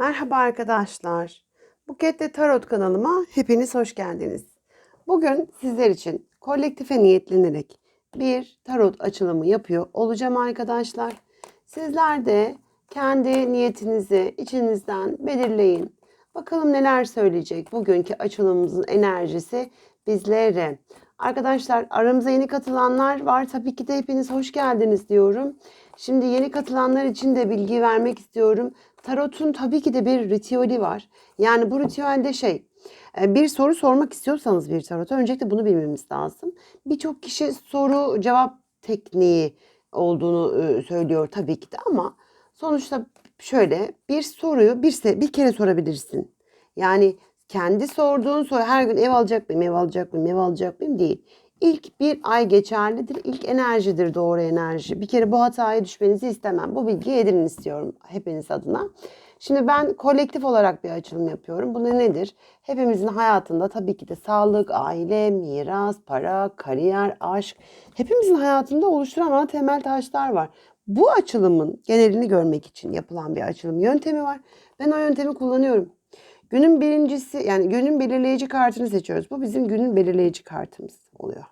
Merhaba arkadaşlar. Buket'te Tarot kanalıma hepiniz hoş geldiniz. Bugün sizler için kolektife niyetlenerek bir tarot açılımı yapıyor olacağım arkadaşlar. Sizler de kendi niyetinizi içinizden belirleyin. Bakalım neler söyleyecek bugünkü açılımımızın enerjisi bizlere. Arkadaşlar aramıza yeni katılanlar var. Tabii ki de hepiniz hoş geldiniz diyorum. Şimdi yeni katılanlar için de bilgi vermek istiyorum. Tarot'un tabii ki de bir ritüeli var. Yani bu ritüelde şey e, bir soru sormak istiyorsanız bir tarota öncelikle bunu bilmemiz lazım. Birçok kişi soru cevap tekniği olduğunu e, söylüyor tabii ki de ama sonuçta şöyle bir soruyu bir, bir kere sorabilirsin. Yani kendi sorduğun soru her gün ev alacak mıyım, ev alacak mıyım, ev alacak mıyım değil. İlk bir ay geçerlidir. İlk enerjidir doğru enerji. Bir kere bu hataya düşmenizi istemem. Bu bilgiyi edinin istiyorum hepiniz adına. Şimdi ben kolektif olarak bir açılım yapıyorum. Bu da nedir? Hepimizin hayatında tabii ki de sağlık, aile, miras, para, kariyer, aşk hepimizin hayatında oluşturan ana temel taşlar var. Bu açılımın genelini görmek için yapılan bir açılım yöntemi var. Ben o yöntemi kullanıyorum. Günün birincisi yani günün belirleyici kartını seçiyoruz. Bu bizim günün belirleyici kartımız oluyor.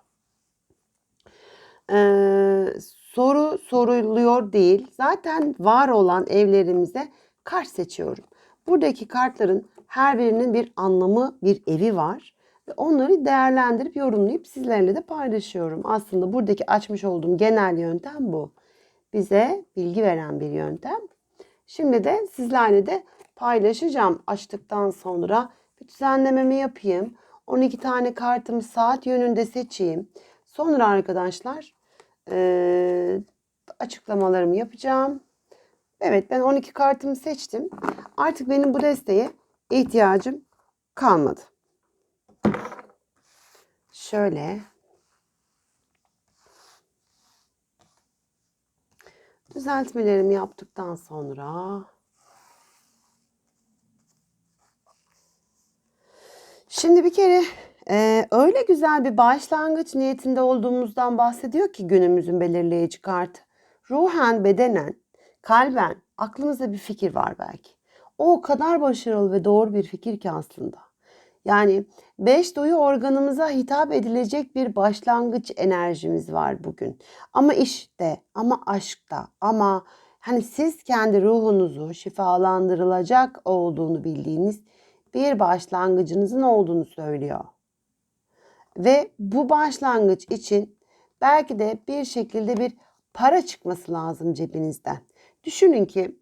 Ee, soru soruluyor değil. Zaten var olan evlerimize kart seçiyorum. Buradaki kartların her birinin bir anlamı, bir evi var. Ve onları değerlendirip yorumlayıp sizlerle de paylaşıyorum. Aslında buradaki açmış olduğum genel yöntem bu. Bize bilgi veren bir yöntem. Şimdi de sizlerle de paylaşacağım. Açtıktan sonra bir düzenlememi yapayım. 12 tane kartımı saat yönünde seçeyim. Sonra arkadaşlar eee, açıklamalarımı yapacağım. Evet ben 12 kartımı seçtim. Artık benim bu desteğe ihtiyacım kalmadı. Şöyle düzeltmelerimi yaptıktan sonra Şimdi bir kere e, öyle güzel bir başlangıç niyetinde olduğumuzdan bahsediyor ki günümüzün belirleyici kartı. Ruhen, bedenen, kalben aklımızda bir fikir var belki. O o kadar başarılı ve doğru bir fikir ki aslında. Yani beş duyu organımıza hitap edilecek bir başlangıç enerjimiz var bugün. Ama işte, ama aşkta, ama hani siz kendi ruhunuzu şifalandırılacak olduğunu bildiğiniz bir başlangıcınızın olduğunu söylüyor. Ve bu başlangıç için belki de bir şekilde bir para çıkması lazım cebinizden. Düşünün ki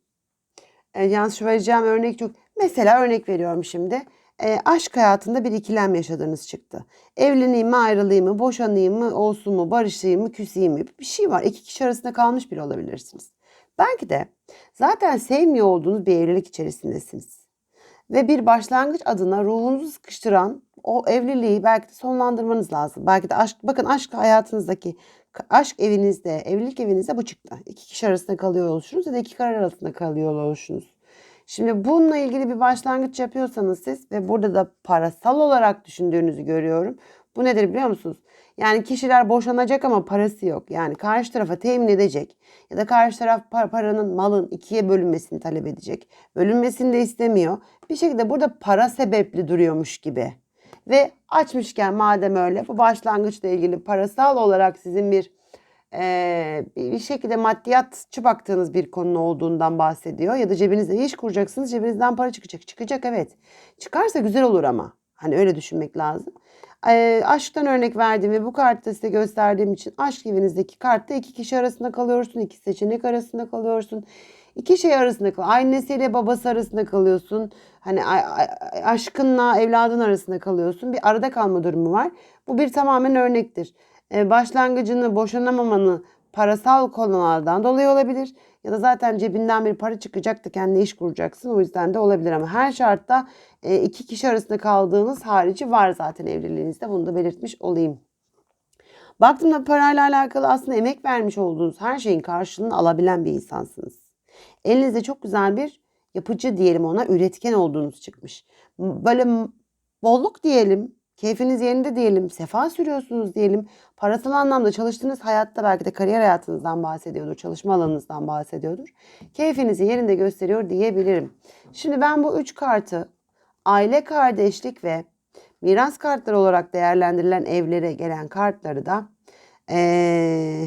e, yalnız şu vereceğim örnek çok. Mesela örnek veriyorum şimdi. E, aşk hayatında bir ikilem yaşadığınız çıktı. Evleneyim mi, ayrılayım mı, boşanayım mı, olsun mu, barışayım mı, küseyim mi? Bir şey var. İki kişi arasında kalmış biri olabilirsiniz. Belki de zaten sevmiyor olduğunuz bir evlilik içerisindesiniz ve bir başlangıç adına ruhunuzu sıkıştıran o evliliği belki de sonlandırmanız lazım. Belki de aşk, bakın aşk hayatınızdaki aşk evinizde, evlilik evinizde bu çıktı. İki kişi arasında kalıyor oluşunuz ya da iki karar arasında kalıyor oluşunuz. Şimdi bununla ilgili bir başlangıç yapıyorsanız siz ve burada da parasal olarak düşündüğünüzü görüyorum. Bu nedir biliyor musunuz? Yani kişiler boşanacak ama parası yok. Yani karşı tarafa temin edecek ya da karşı taraf paranın malın ikiye bölünmesini talep edecek. Bölünmesini de istemiyor. Bir şekilde burada para sebepli duruyormuş gibi. Ve açmışken madem öyle bu başlangıçla ilgili parasal olarak sizin bir e, bir şekilde maddiyatçı baktığınız bir konu olduğundan bahsediyor. Ya da cebinizde iş kuracaksınız cebinizden para çıkacak. Çıkacak evet. Çıkarsa güzel olur ama. Hani öyle düşünmek lazım. E, aşktan örnek verdiğim ve bu kartta size gösterdiğim için aşk evinizdeki kartta iki kişi arasında kalıyorsun. iki seçenek arasında kalıyorsun. İki şey arasında kal. Annesiyle babası arasında kalıyorsun. Hani aşkınla evladın arasında kalıyorsun. Bir arada kalma durumu var. Bu bir tamamen örnektir. Ee, başlangıcını boşanamamanı parasal konulardan dolayı olabilir. Ya da zaten cebinden bir para çıkacak da kendine iş kuracaksın. O yüzden de olabilir ama her şartta e, iki kişi arasında kaldığınız harici var zaten evliliğinizde. Bunu da belirtmiş olayım. Baktığımda parayla alakalı aslında emek vermiş olduğunuz her şeyin karşılığını alabilen bir insansınız. Elinizde çok güzel bir yapıcı diyelim ona üretken olduğunuz çıkmış. Böyle bolluk diyelim Keyfiniz yerinde diyelim, sefa sürüyorsunuz diyelim. Parasal anlamda çalıştığınız hayatta belki de kariyer hayatınızdan bahsediyordur, çalışma alanınızdan bahsediyordur. Keyfinizi yerinde gösteriyor diyebilirim. Şimdi ben bu üç kartı aile, kardeşlik ve miras kartları olarak değerlendirilen evlere gelen kartları da ee,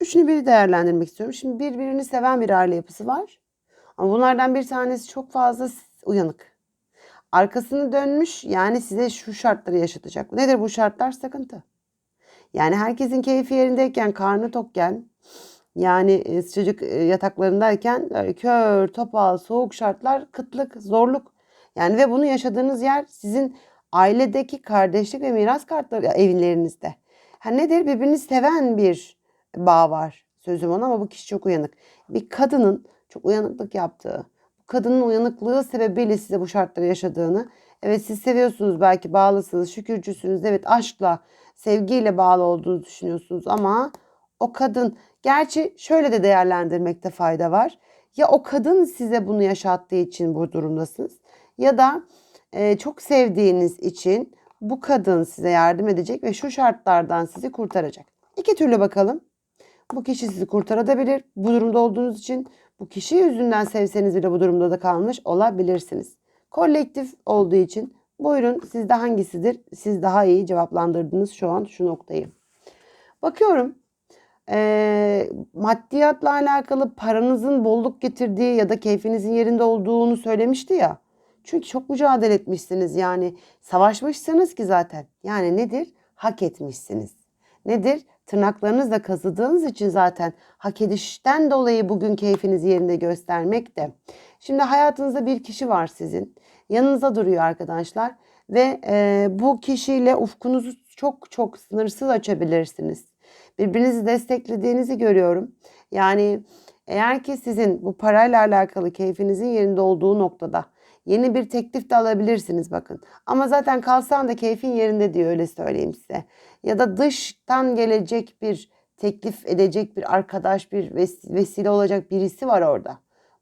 üçünü biri değerlendirmek istiyorum. Şimdi birbirini seven bir aile yapısı var. Ama bunlardan bir tanesi çok fazla uyanık. Arkasını dönmüş yani size şu şartları yaşatacak. Nedir bu şartlar? Sıkıntı. Yani herkesin keyfi yerindeyken, karnı tokken, yani e, sıcacık e, yataklarındayken kör, topal, soğuk şartlar, kıtlık, zorluk. Yani ve bunu yaşadığınız yer sizin ailedeki kardeşlik ve miras kartları evlerinizde. Ha nedir? Birbirini seven bir bağ var sözüm ona ama bu kişi çok uyanık. Bir kadının çok uyanıklık yaptığı, kadının uyanıklığı sebebiyle size bu şartları yaşadığını, evet siz seviyorsunuz belki bağlısınız, şükürcüsünüz, evet aşkla, sevgiyle bağlı olduğunu düşünüyorsunuz ama o kadın gerçi şöyle de değerlendirmekte fayda var. Ya o kadın size bunu yaşattığı için bu durumdasınız ya da e, çok sevdiğiniz için bu kadın size yardım edecek ve şu şartlardan sizi kurtaracak. İki türlü bakalım. Bu kişi sizi kurtarabilir. Bu durumda olduğunuz için bu kişi yüzünden sevseniz bile bu durumda da kalmış olabilirsiniz. Kolektif olduğu için buyurun sizde hangisidir? Siz daha iyi cevaplandırdınız şu an şu noktayı. Bakıyorum e, maddiyatla alakalı paranızın bolluk getirdiği ya da keyfinizin yerinde olduğunu söylemişti ya. Çünkü çok mücadele etmişsiniz yani savaşmışsınız ki zaten. Yani nedir? Hak etmişsiniz. Nedir? Tırnaklarınızla kazıdığınız için zaten hak edişten dolayı bugün keyfinizi yerinde göstermek de. Şimdi hayatınızda bir kişi var sizin. Yanınıza duruyor arkadaşlar. Ve e, bu kişiyle ufkunuzu çok çok sınırsız açabilirsiniz. Birbirinizi desteklediğinizi görüyorum. Yani eğer ki sizin bu parayla alakalı keyfinizin yerinde olduğu noktada Yeni bir teklif de alabilirsiniz bakın. Ama zaten kalsan da keyfin yerinde diyor öyle söyleyeyim size. Ya da dıştan gelecek bir teklif edecek bir arkadaş, bir vesile olacak birisi var orada.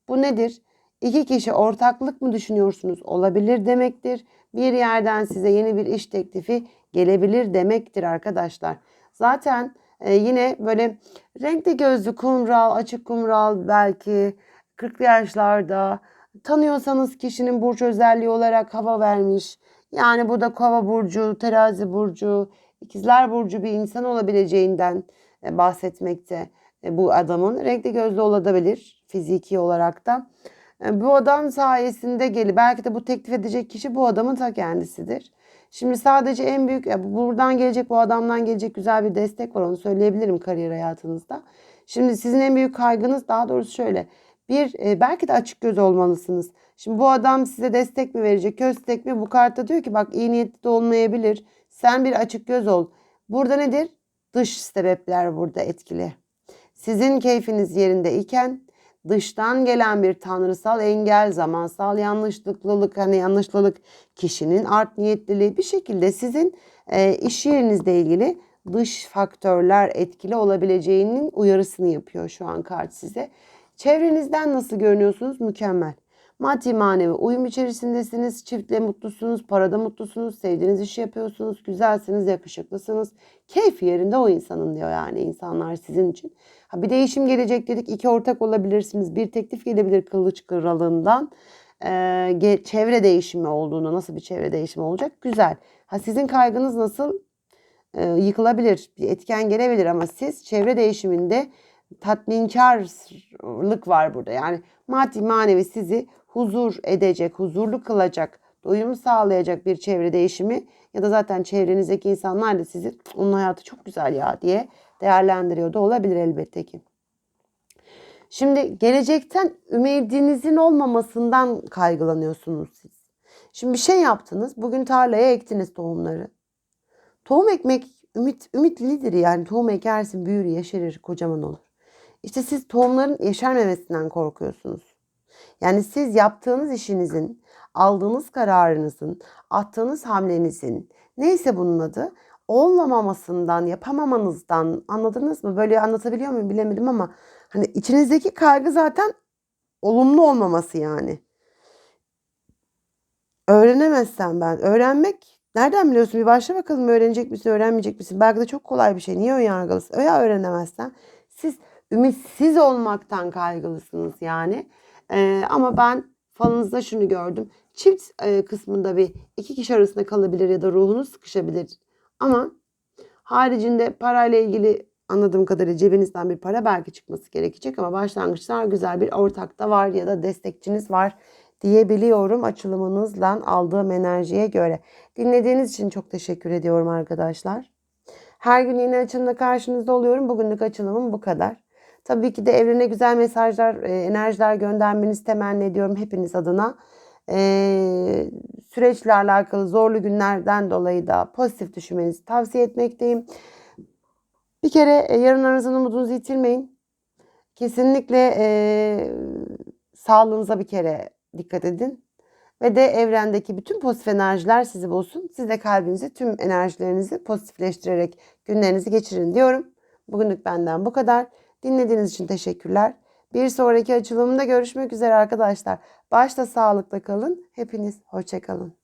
Bu nedir? İki kişi ortaklık mı düşünüyorsunuz? Olabilir demektir. Bir yerden size yeni bir iş teklifi gelebilir demektir arkadaşlar. Zaten e, yine böyle renkli gözlü kumral, açık kumral belki 40'lı yaşlarda Tanıyorsanız kişinin burç özelliği olarak hava vermiş. Yani bu da kova burcu, terazi burcu, ikizler burcu bir insan olabileceğinden e, bahsetmekte e, bu adamın. Renkli gözlü olabilir fiziki olarak da. E, bu adam sayesinde geli belki de bu teklif edecek kişi bu adamın ta kendisidir. Şimdi sadece en büyük buradan gelecek bu adamdan gelecek güzel bir destek var onu söyleyebilirim kariyer hayatınızda. Şimdi sizin en büyük kaygınız daha doğrusu şöyle bir e, belki de açık göz olmalısınız. Şimdi bu adam size destek mi verecek, köstek mi? Bu kartta diyor ki bak iyi niyetli de olmayabilir. Sen bir açık göz ol. Burada nedir? Dış sebepler burada etkili. Sizin keyfiniz yerinde iken dıştan gelen bir tanrısal engel, zamansal yanlışlıklılık, hani yanlışlılık, kişinin art niyetliliği bir şekilde sizin e, iş yerinizle ilgili dış faktörler etkili olabileceğinin uyarısını yapıyor şu an kart size. Çevrenizden nasıl görünüyorsunuz? Mükemmel. Maddi manevi uyum içerisindesiniz, çiftle mutlusunuz, parada mutlusunuz, sevdiğiniz işi yapıyorsunuz, güzelsiniz, yakışıklısınız. Keyfi yerinde o insanın diyor yani insanlar sizin için. Ha bir değişim gelecek dedik, iki ortak olabilirsiniz, bir teklif gelebilir kılıç kralından. Ee, çevre değişimi olduğunda nasıl bir çevre değişimi olacak? Güzel. Ha sizin kaygınız nasıl? Ee, yıkılabilir, bir etken gelebilir ama siz çevre değişiminde tatminkarlık var burada. Yani maddi manevi sizi huzur edecek, huzurlu kılacak, doyum sağlayacak bir çevre değişimi ya da zaten çevrenizdeki insanlar da sizi onun hayatı çok güzel ya diye değerlendiriyor da olabilir elbette ki. Şimdi gelecekten ümidinizin olmamasından kaygılanıyorsunuz siz. Şimdi bir şey yaptınız. Bugün tarlaya ektiniz tohumları. Tohum ekmek ümit, ümitlidir yani. Tohum ekersin, büyür, yeşerir, kocaman olur. İşte siz tohumların yeşermemesinden korkuyorsunuz. Yani siz yaptığınız işinizin, aldığınız kararınızın, attığınız hamlenizin neyse bunun adı olmamamasından, yapamamanızdan anladınız mı? Böyle anlatabiliyor muyum bilemedim ama hani içinizdeki kaygı zaten olumlu olmaması yani. öğrenemezsem ben. Öğrenmek nereden biliyorsun? Bir başla bakalım öğrenecek misin, öğrenmeyecek misin? Belki de çok kolay bir şey. Niye ön yargılısın? Ya öğrenemezsen siz ümitsiz olmaktan kaygılısınız yani. Ee, ama ben falınızda şunu gördüm. Çift e, kısmında bir iki kişi arasında kalabilir ya da ruhunuz sıkışabilir. Ama haricinde parayla ilgili anladığım kadarıyla cebinizden bir para belki çıkması gerekecek ama başlangıçlar güzel bir ortakta var ya da destekçiniz var diyebiliyorum açılımınızla aldığım enerjiye göre. Dinlediğiniz için çok teşekkür ediyorum arkadaşlar. Her gün yeni açılımda karşınızda oluyorum. Bugünlük açılımım bu kadar. Tabii ki de evrene güzel mesajlar, e, enerjiler göndermenizi temenni ediyorum hepiniz adına. Ee, süreçle alakalı zorlu günlerden dolayı da pozitif düşünmenizi tavsiye etmekteyim. Bir kere e, yarınlarınızın umudunuzu yitirmeyin. Kesinlikle e, sağlığınıza bir kere dikkat edin. Ve de evrendeki bütün pozitif enerjiler sizi bulsun. Siz de kalbinizi tüm enerjilerinizi pozitifleştirerek günlerinizi geçirin diyorum. Bugünlük benden bu kadar. Dinlediğiniz için teşekkürler. Bir sonraki açılımda görüşmek üzere arkadaşlar. Başta sağlıkla kalın. Hepiniz hoşçakalın.